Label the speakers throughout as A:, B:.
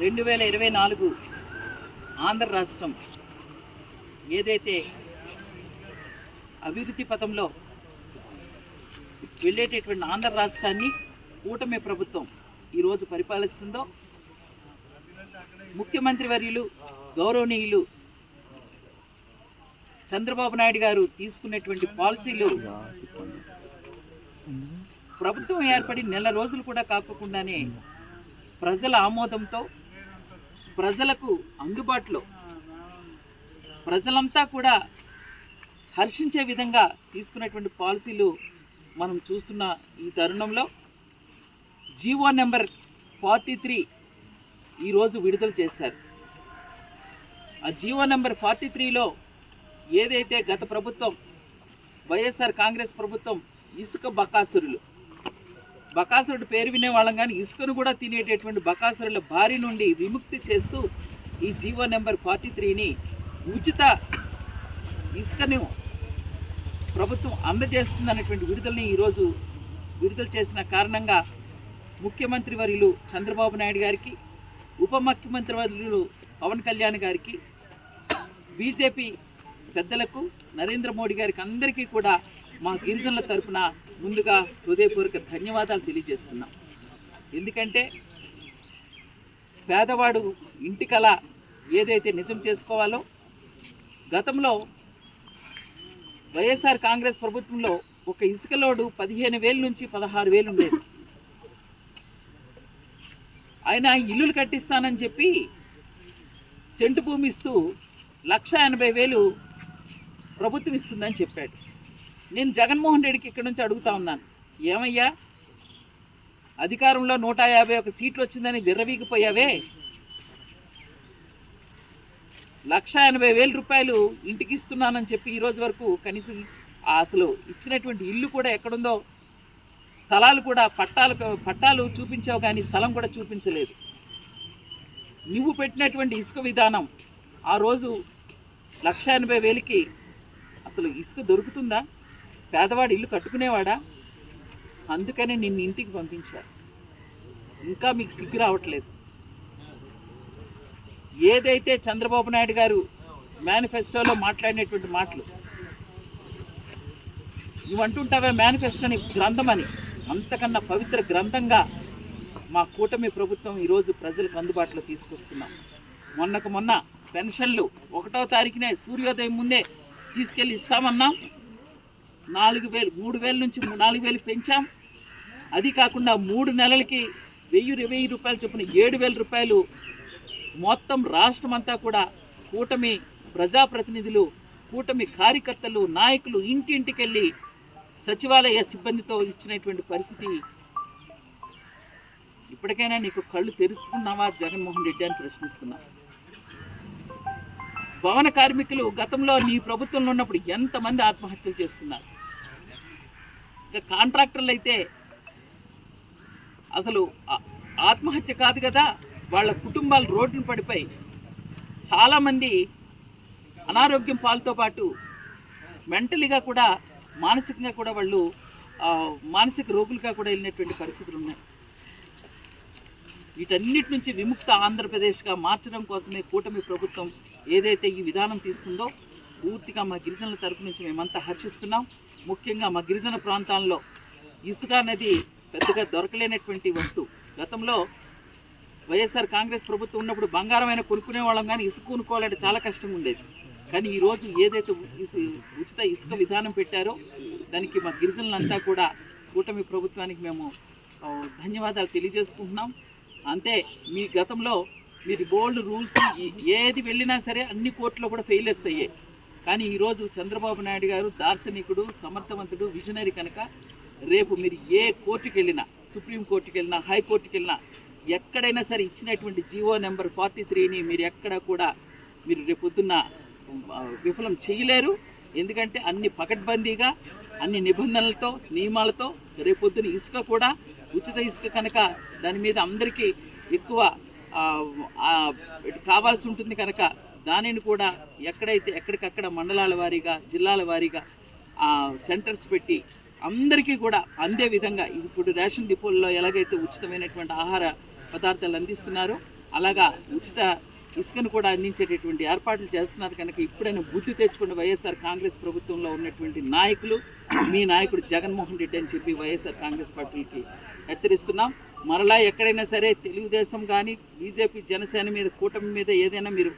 A: రెండు వేల ఇరవై నాలుగు ఆంధ్ర రాష్ట్రం ఏదైతే అభివృద్ధి పథంలో వెళ్ళేటటువంటి ఆంధ్ర రాష్ట్రాన్ని కూటమి ప్రభుత్వం ఈరోజు పరిపాలిస్తుందో ముఖ్యమంత్రి వర్యులు గౌరవనీయులు చంద్రబాబు నాయుడు గారు తీసుకున్నటువంటి పాలసీలు ప్రభుత్వం ఏర్పడి నెల రోజులు కూడా కాకోకుండానే ప్రజల ఆమోదంతో ప్రజలకు అందుబాటులో. ప్రజలంతా కూడా హర్షించే విధంగా తీసుకున్నటువంటి పాలసీలు మనం చూస్తున్న ఈ తరుణంలో జీవో నెంబర్ ఫార్టీ త్రీ ఈరోజు విడుదల చేశారు. ఆ జీవో నెంబర్ ఫార్టీ త్రీలో ఏదైతే గత ప్రభుత్వం వైఎస్ఆర్ కాంగ్రెస్ ప్రభుత్వం ఇసుక బకాసురులు బకాసురుడు పేరు వినేవాళ్ళం కానీ ఇసుకను కూడా తినేటటువంటి బకాసురుల బారి నుండి విముక్తి చేస్తూ ఈ జీవో నెంబర్ ఫార్టీ త్రీని ఉచిత ఇసుకను ప్రభుత్వం అందజేస్తుందన్నటువంటి విడుదలని ఈరోజు విడుదల చేసిన కారణంగా ముఖ్యమంత్రి వర్యులు చంద్రబాబు నాయుడు గారికి ఉప ముఖ్యమంత్రి వర్యులు పవన్ కళ్యాణ్ గారికి బీజేపీ పెద్దలకు నరేంద్ర మోడీ గారికి అందరికీ కూడా మా గిరిజనుల తరపున ముందుగా హృదయపూర్వక ధన్యవాదాలు తెలియజేస్తున్నాం. ఎందుకంటే పేదవాడు ఇంటి కళ ఏదైతే నిజం చేసుకోవాలో గతంలో వైఎస్ఆర్ కాంగ్రెస్ ప్రభుత్వంలో ఒక ఇసుక లోడు పదిహేను వేల నుంచి పదహారు వేలు ఉండేది. ఆయన ఇల్లులు కట్టిస్తానని చెప్పి సెంటు భూమి ఇస్తూ లక్ష ఎనభై వేలు ప్రభుత్వం ఇస్తుందని చెప్పాడు. నేను జగన్మోహన్ రెడ్డికి ఇక్కడ నుంచి అడుగుతా ఉన్నాను. ఏమయ్యా? అధికారంలో నూట యాభై ఒక సీట్లు వచ్చిందని విర్రవీగిపోయావే. లక్ష ఎనభై వేల రూపాయలు ఇంటికి ఇస్తున్నానని చెప్పి ఈరోజు వరకు కనీసం అసలు ఇచ్చినటువంటి ఇల్లు కూడా ఎక్కడుందో స్థలాలు కూడా పట్టాలు పట్టాలు చూపించావు కానీ స్థలం కూడా చూపించలేదు. నువ్వు పెట్టినటువంటి ఇసుక విధానం ఆ రోజు లక్ష ఎనభై వేలకి అసలు ఇసుక దొరుకుతుందా? పేదవాడు ఇల్లు కట్టుకునేవాడా? అందుకనే నిన్ను ఇంటికి పంపించారు. ఇంకా మీకు సిగ్గు రావట్లేదు. ఏదైతే చంద్రబాబు నాయుడు గారు మేనిఫెస్టోలో మాట్లాడినటువంటి మాటలు ఇవంటుంటావే మేనిఫెస్టోని గ్రంథం అని. అంతకన్నా పవిత్ర గ్రంథంగా మా కూటమి ప్రభుత్వం ఈరోజు ప్రజలకు అందుబాటులో తీసుకొస్తున్నాం. మొన్నకు మొన్న పెన్షన్లు ఒకటో తారీఖునే సూర్యోదయం ముందే తీసుకెళ్ళి ఇస్తామన్నాం. నాలుగు వేలు మూడు వేల నుంచి నాలుగు వేలు పెంచాం. అది కాకుండా మూడు నెలలకి వెయ్యి వెయ్యి రూపాయలు చొప్పున ఏడు వేల రూపాయలు మొత్తం రాష్ట్రం అంతా కూడా కూటమి ప్రజాప్రతినిధులు కూటమి కార్యకర్తలు నాయకులు ఇంటింటికి వెళ్ళి సచివాలయ సిబ్బందితో ఇచ్చినటువంటి పరిస్థితి. ఇప్పటికైనా నీకు కళ్ళు తెరుస్తున్నావా? జగన్మోహన్ రెడ్డి అని ప్రశ్నిస్తున్నా. భవన కార్మికులు గతంలో నీ ప్రభుత్వంలో ఉన్నప్పుడు ఎంతమంది ఆత్మహత్యలు చేసుకున్నారు? ఇక కాంట్రాక్టర్లు అయితే అసలు ఆత్మహత్య కాదు కదా వాళ్ళ కుటుంబాలు రోడ్డున పడిపోయి చాలామంది అనారోగ్యం పాలతో పాటు మెంటలీగా కూడా మానసికంగా కూడా వాళ్ళు మానసిక రోగులుగా కూడా వెళ్ళినటువంటి పరిస్థితులు ఉన్నాయి. వీటన్నిటి నుంచి విముక్త ఆంధ్రప్రదేశ్గా మార్చడం కోసమే కూటమి ప్రభుత్వం ఏదైతే ఈ విధానం తీసుకుందో పూర్తిగా మా గిరిజనుల తరపు నుంచి మేమంతా హర్షిస్తున్నాం. ముఖ్యంగా మా గిరిజన ప్రాంతాల్లో ఇసుక అనేది పెద్దగా దొరకలేనటువంటి వస్తువు. గతంలో వైఎస్ఆర్ కాంగ్రెస్ ప్రభుత్వం ఉన్నప్పుడు బంగారమైన కొనుక్కునే వాళ్ళం కానీ ఇసుక కొనుక్కోవాలంటే చాలా కష్టంగా ఉండేది. కానీ ఈరోజు ఏదైతే ఉచిత ఇసుక విధానం పెట్టారో దానికి మా గిరిజనులంతా కూడా కూటమి ప్రభుత్వానికి మేము ధన్యవాదాలు తెలియజేసుకుంటున్నాం. అంతే మీ గతంలో మీరు బోల్డ్ రూల్స్ ఏది వెళ్ళినా సరే అన్ని కోర్టులో కూడా ఫెయిలియర్స్ అయ్యాయి. కానీ ఈరోజు చంద్రబాబు నాయుడు గారు దార్శనికుడు సమర్థవంతుడు విజనరీ కనుక రేపు మీరు ఏ కోర్టుకి వెళ్ళినా సుప్రీం కోర్టుకి వెళ్ళినా హైకోర్టుకి వెళ్ళినా ఎక్కడైనా సరే ఇచ్చినటువంటి జీవో నెంబర్ ఫార్టీ త్రీని మీరు ఎక్కడ కూడా మీరు రేపొద్దున్న విఫలం చేయలేరు. ఎందుకంటే అన్ని పకడ్బందీగా అన్ని నిబంధనలతో నియమాలతో రేపొద్దున ఇసుక కూడా ఉచిత ఇసుక కనుక దాని మీద అందరికీ ఎక్కువ కావాల్సి ఉంటుంది కనుక దానిని కూడా ఎక్కడైతే ఎక్కడికక్కడ మండలాల వారీగా జిల్లాల వారీగా ఆ, సెంటర్స్ పెట్టి అందరికీ కూడా అందే విధంగా ఇప్పుడు రేషన్ డిపోల్లో ఎలాగైతే ఉచితమైనటువంటి ఆహార పదార్థాలు అందిస్తున్నారో అలాగా ఉచిత ఇసుకను కూడా అందించేటటువంటి ఏర్పాట్లు చేస్తున్నారు. కనుక ఇప్పుడైనా బుద్ధి తెచ్చుకున్న వైఎస్ఆర్ కాంగ్రెస్ ప్రభుత్వంలో ఉన్నటువంటి నాయకులు మీ నాయకుడు జగన్మోహన్ రెడ్డి అని చెప్పి వైఎస్ఆర్ కాంగ్రెస్ పార్టీకి హెచ్చరిస్తున్నాం. మరలా ఎక్కడైనా సరే తెలుగుదేశం కానీ బీజేపీ జనసేన మీద కూటమి మీద ఏదైనా మీరు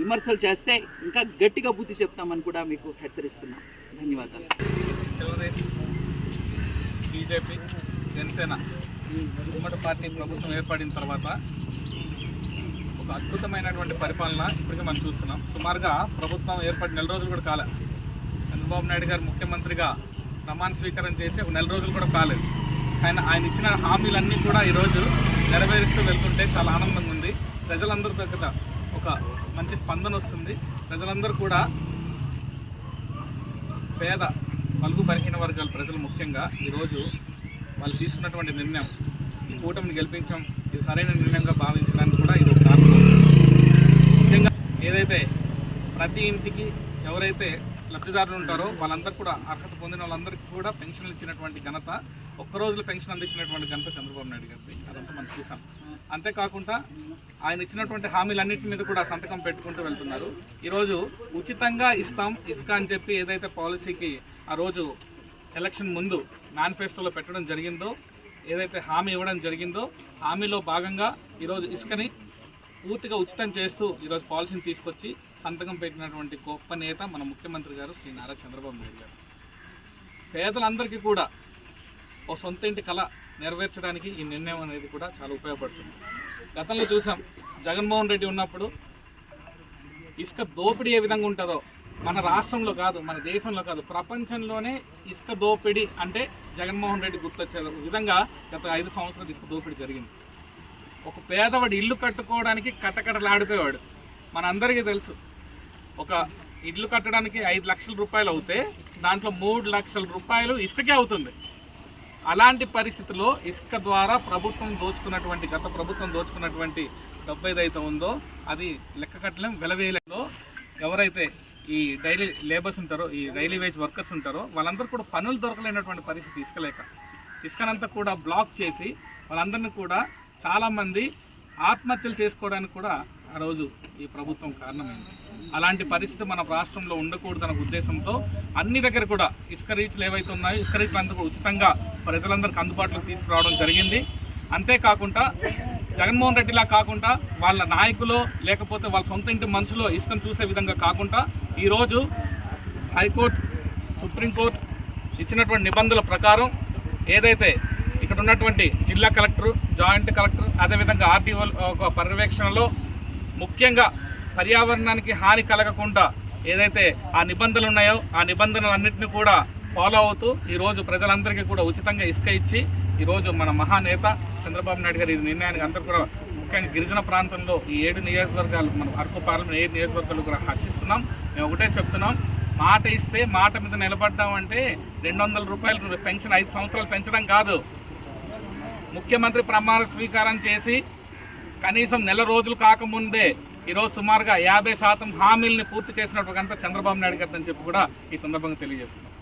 A: విమర్శలు చేస్తే ఇంకా గట్టిగా బుద్ధి చెప్తామని కూడా మీకు హెచ్చరిస్తున్నాం. ధన్యవాదాలు.
B: తెలుగుదేశం బీజేపీ జనసేన ఉమ్మడి పార్టీ ప్రభుత్వం ఏర్పడిన తర్వాత ఒక అద్భుతమైనటువంటి పరిపాలన ఇప్పటికే మనం చూస్తున్నాం. సుమారుగా ప్రభుత్వం ఏర్పడి నెల రోజులు కూడా కాలే. చంద్రబాబు నాయుడు గారు ముఖ్యమంత్రిగా ప్రమాణ స్వీకారం చేసి ఒక నెల రోజులు కూడా కాలేదు. ఆయన ఆయన ఇచ్చిన హామీలన్నీ కూడా ఈరోజు నెరవేరుస్తూ వెళ్తుంటే చాలా ఆనందంగా ఉంది. ప్రజలందరి దగ్గర ఒక మంచి స్పందన వస్తుంది. ప్రజలందరూ కూడా పేద పలుగు బలహీన వర్గాల ప్రజలు ముఖ్యంగా ఈరోజు వాళ్ళు తీసుకున్నటువంటి నిర్ణయం ఈ కూటమిని గెలిపించాం ఇది సరైన నిర్ణయంగా భావించడానికి కూడా ఇది ఒక కారణం. ముఖ్యంగా ఏదైతే ప్రతి ఇంటికి ఎవరైతే లబ్ధిదారులు ఉంటారో వాళ్ళందరూ కూడా అర్హత పొందిన వాళ్ళందరికీ కూడా పెన్షన్లు ఇచ్చినటువంటి ఘనత ఒక్క రోజులో పెన్షన్ అందించినటువంటి ఘనత చంద్రబాబు నాయుడు గారిది. అదంతా మనం చూసాం. అంతేకాకుండా ఆయన ఇచ్చినటువంటి హామీలన్నింటి మీద కూడా సంతకం పెట్టుకుంటూ వెళ్తున్నారు. ఈరోజు ఉచితంగా ఇస్తాం ఇసుక అని చెప్పి ఏదైతే పాలసీకి ఆ రోజు ఎలక్షన్ ముందు మేనిఫెస్టోలో పెట్టడం జరిగిందో ఏదైతే హామీ ఇవ్వడం జరిగిందో హామీలో భాగంగా ఈరోజు ఇసుకని పూర్తిగా ఉచితం చేస్తూ ఈరోజు పాలసీని తీసుకొచ్చి సంతకం పెట్టినటువంటి గొప్ప నేత మన ముఖ్యమంత్రి గారు శ్రీ నారా చంద్రబాబు నాయుడు గారు. పేదలందరికీ కూడా ఓ సొంత ఇంటి కళ నెరవేర్చడానికి ఈ నిర్ణయం అనేది కూడా చాలా ఉపయోగపడుతుంది. గతంలో చూసాం జగన్మోహన్ రెడ్డి ఉన్నప్పుడు ఇసుక దోపిడీ ఏ విధంగా ఉంటుందో మన రాష్ట్రంలో కాదు మన దేశంలో కాదు ప్రపంచంలోనే ఇసుక దోపిడీ అంటే జగన్మోహన్ రెడ్డి గుర్తొచ్చే విధంగా గత ఐదు సంవత్సరాలు ఇసుక దోపిడీ జరిగింది. ఒక పేదవాడు ఇల్లు కట్టుకోవడానికి కట్టకటలాడిపోయేవాడు మనందరికీ తెలుసు ఒక ఇల్లు కట్టడానికి ఐదు లక్షల రూపాయలు అవుతే దాంట్లో మూడు లక్షల రూపాయలు ఇసుకకే అవుతుంది. అలాంటి పరిస్థితిలో ఇసుక ద్వారా ప్రభుత్వం దోచుకున్నటువంటి గత ప్రభుత్వం దోచుకున్నటువంటి డబ్బు ఏదైతే ఉందో అది లెక్క కట్టలేం వెలవేయలేదో ఎవరైతే ఈ డైలీ లేబర్స్ ఉంటారో ఈ డైలీ వేజ్ వర్కర్స్ ఉంటారో వాళ్ళందరూ కూడా పనులు దొరకలేనటువంటి పరిస్థితి ఇసుకలేక ఇసుకనంతా కూడా బ్లాక్ చేసి వాళ్ళందరినీ కూడా చాలామంది ఆత్మహత్యలు చేసుకోవడానికి కూడా ఆ రోజు ఈ ప్రభుత్వం కారణమైంది. అలాంటి పరిస్థితి మన రాష్ట్రంలో ఉండకూడదన్న ఉద్దేశంతో అన్ని దగ్గర కూడా ఇసుక రీచ్లు ఏవైతే ఉన్నాయో ఇసుక రీచ్లు అందరూ ఉచితంగా ప్రజలందరికీ అందుబాటులోకి తీసుకురావడం జరిగింది. అంతేకాకుండా జగన్మోహన్ రెడ్డిలా కాకుండా వాళ్ళ నాయకులు లేకపోతే వాళ్ళ సొంత ఇంటి మనసులో ఇసుకను చూసే విధంగా కాకుండా ఈరోజు హైకోర్టు సుప్రీంకోర్టు ఇచ్చినటువంటి నిబంధనల ప్రకారం ఏదైతే ఇక్కడ ఉన్నటువంటి జిల్లా కలెక్టర్ జాయింట్ కలెక్టర్ అదేవిధంగా ఆర్టీఓ ఒక పర్యవేక్షణలో ముఖ్యంగా పర్యావరణానికి హాని కలగకుండా ఏదైతే ఆ నిబంధనలు ఉన్నాయో ఆ నిబంధనలన్నింటినీ కూడా ఫాలో అవుతూ ఈరోజు ప్రజలందరికీ కూడా ఉచితంగా ఇసుక ఇచ్చి ఈరోజు మన మహానేత చంద్రబాబు నాయుడు గారి ఈ నిర్ణయానికి అందరూ కూడా ముఖ్యంగా గిరిజన ప్రాంతంలో ఈ ఏడు నియోజకవర్గాలు మన అరకు పార్లమెంట్ ఏడు నియోజకవర్గాలు కూడా హర్షిస్తున్నాం. మేము ఒకటే చెప్తున్నాం. మాట ఇస్తే మాట మీద నిలబడ్డామంటే రెండు వందల రూపాయలు పెన్షన్ ఐదు సంవత్సరాలు పెంచడం కాదు. ముఖ్యమంత్రి ప్రమాణ స్వీకారం చేసి కనీసం నెల రోజులు కాకముందే ఈరోజు సుమారుగా యాభై శాతం హామీల్ని పూర్తి చేసినట్టు కనుక చంద్రబాబు నాయుడు గారు చెప్పి కూడా ఈ సందర్భంగా తెలియజేస్తున్నాం